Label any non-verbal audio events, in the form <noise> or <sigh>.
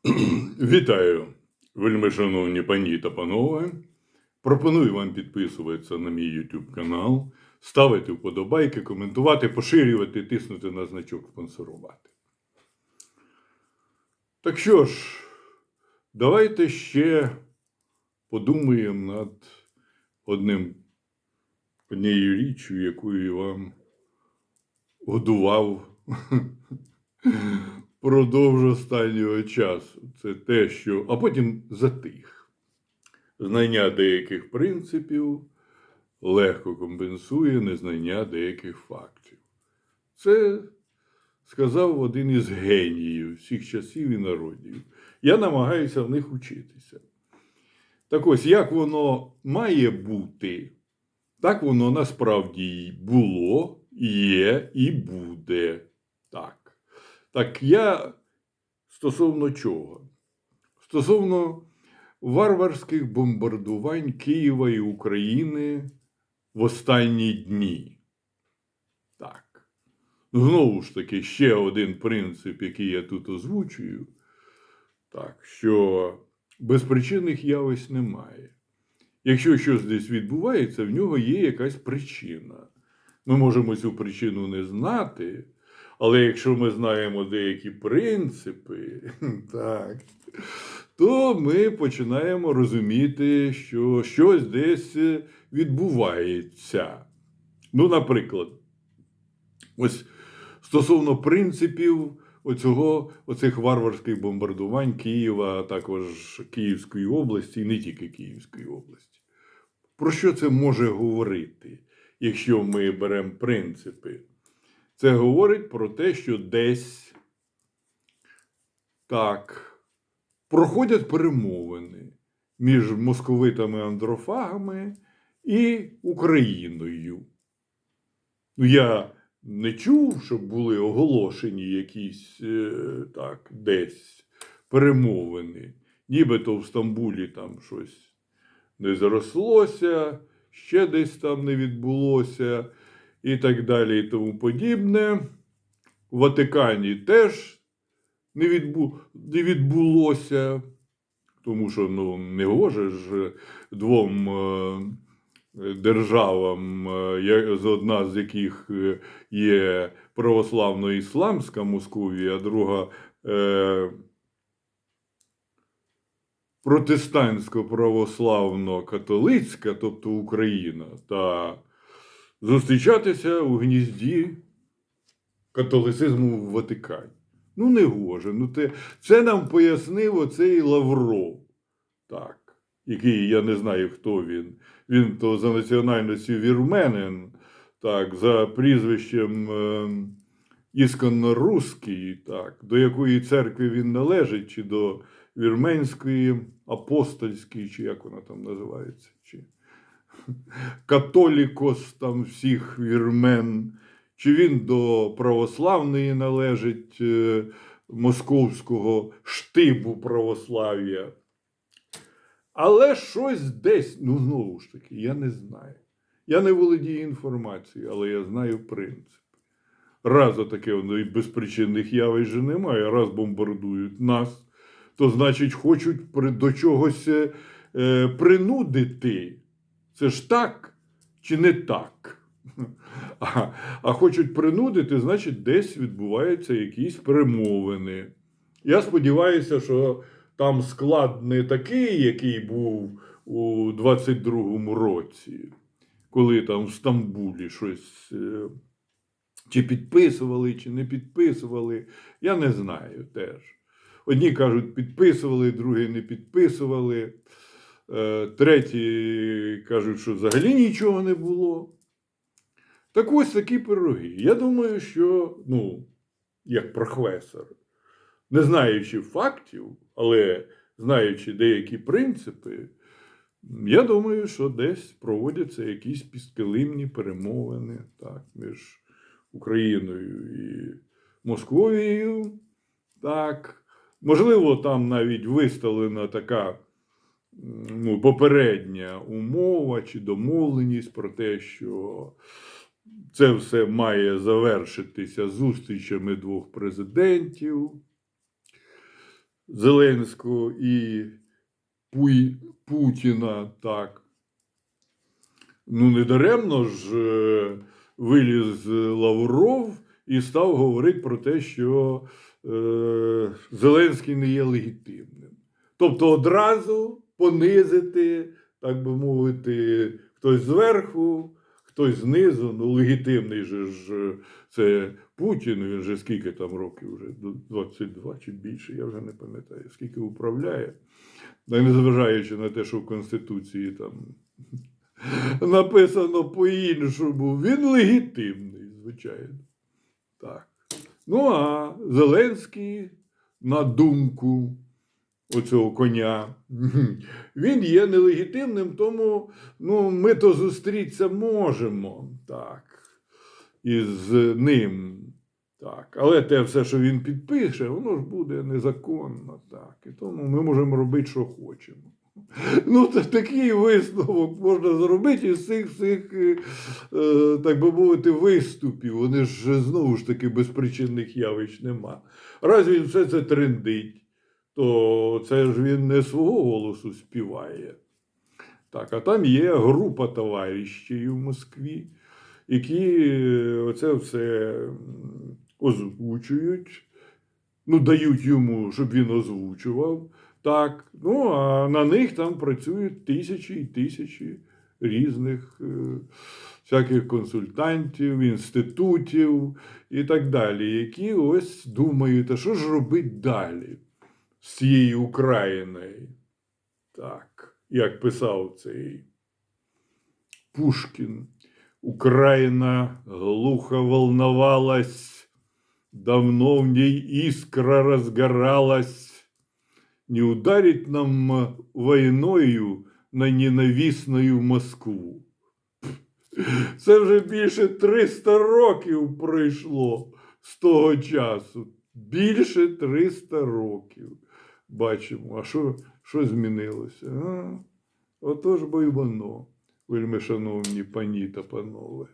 <clears throat> Вітаю, вельми шановні пані та панове. Пропоную вам підписуватися на мій YouTube канал, ставити вподобайки, коментувати, поширювати, тиснути на значок спонсорувати. Так що ж, давайте ще подумаємо над одним, однією річчю, якою я вам годував <laughs> продовж останнього часу. Це те, що. А потім затих. Знання деяких принципів легко компенсує незнання деяких фактів. Це сказав один із геніїв всіх часів і народів. Я намагаюся в них учитися. Так ось, як воно має бути, так воно насправді й було, є і буде. Так. Так я стосовно чого? Стосовно варварських бомбардувань Києва і України в останні дні. Так. Знову ж таки, ще один принцип, який я тут озвучую, так, що безпричинних явищ немає. Якщо щось десь відбувається, в нього є якась причина. Ми можемо цю причину не знати. Але якщо ми знаємо деякі принципи, <laughs> так, то ми починаємо розуміти, що щось десь відбувається. Ну, наприклад, ось стосовно принципів оцього, оцих варварських бомбардувань Києва, а також Київської області, і не тільки Київської області. Про що це може говорити, якщо ми беремо принципи? Це говорить про те, що десь так проходять перемовини між московитами-андрофагами і Україною. Ну, я не чув, щоб були оголошені якісь е, так, десь перемовини. Нібито в Стамбулі там щось не зрослося, ще десь там не відбулося і так далі, і тому подібне. В Ватикані теж не, відбу... не відбулося, тому що ну, не гоже ж двом е, державам, е, з- одна з яких е, є православно-ісламська Московія, а друга е, протестантсько-православно-католицька, тобто Україна, та зустрічатися у гнізді католицизму в Ватикані. Ну, не гоже. Ну, те, це нам пояснив оцей Лавров, так, який я не знаю, хто він. Він то за національністю вірменин, так, за прізвищем е, ісконно русський, так, до якої церкви він належить, чи до вірменської апостольської, чи як вона там називається. Католікос там всіх вірмен, чи він до православної належить е, московського штибу православ'я. Але щось десь, ну знову ж таки, я не знаю. Я не володію інформацією, але я знаю принцип. Раз таке воно і безпричинних явищ же немає, раз бомбардують нас, то значить хочуть до чогось е, принудити. Це ж так чи не так? А, а хочуть принудити, значить, десь відбуваються якісь перемовини. Я сподіваюся, що там склад не такий, який був у 22-му році, коли там в Стамбулі щось е, чи підписували, чи не підписували. Я не знаю теж. Одні кажуть, підписували, другі не підписували. Е, Треті кажуть, що взагалі нічого не було. Так ось такі пироги. Я думаю, що, ну, як професор, не знаючи фактів, але знаючи деякі принципи, я думаю, що десь проводяться якісь підкилимні перемовини так, між Україною і Московією. Так. Можливо, там навіть виставлена така ну, попередня умова чи домовленість про те, що це все має завершитися зустрічами двох президентів. Зеленського і Пуй- Путіна, так. Ну, не ж е, виліз Лавров і став говорити про те, що е, Зеленський не є легітимним. Тобто одразу понизити, так би мовити, хтось зверху, хтось знизу. Ну, легітимний же ж е, це Путін, він же скільки там років вже, 22 чи більше, я вже не пам'ятаю, скільки управляє. Незважаючи на те, що в Конституції там <laughs> написано по-іншому, він легітимний, звичайно. Так. Ну, а Зеленський, на думку оцього коня, <laughs> він є нелегітимним, тому ну, ми то зустрітися можемо так, із ним. Так. Але те все, що він підпише, воно ж буде незаконно. Так. І тому ми можемо робити, що хочемо. <laughs> Ну, та такий висновок можна зробити із цих всіх, е, е, так би мовити, виступів. Вони ж знову ж таки безпричинних явищ нема. Раз він все це трендить, то це ж він не свого голосу співає. Так, а там є група товаришів в Москві, які е, оце все озвучують, ну, дають йому, щоб він озвучував. Так, ну а на них там працюють тисячі і тисячі різних е, всяких консультантів, інститутів і так далі, які ось думають, а що ж робити далі з цією Україною? Так, як писав цей Пушкін. Украина глухо волновалась, давно в ней искра разгоралась. Не ударить нам войною на ненависную Москву. Це вже більше 300 років пройшло з того часу. Більше 300 років. Бачимо, а що, що змінилося? А? Отож бо й воно, вельми шановні пані та панове.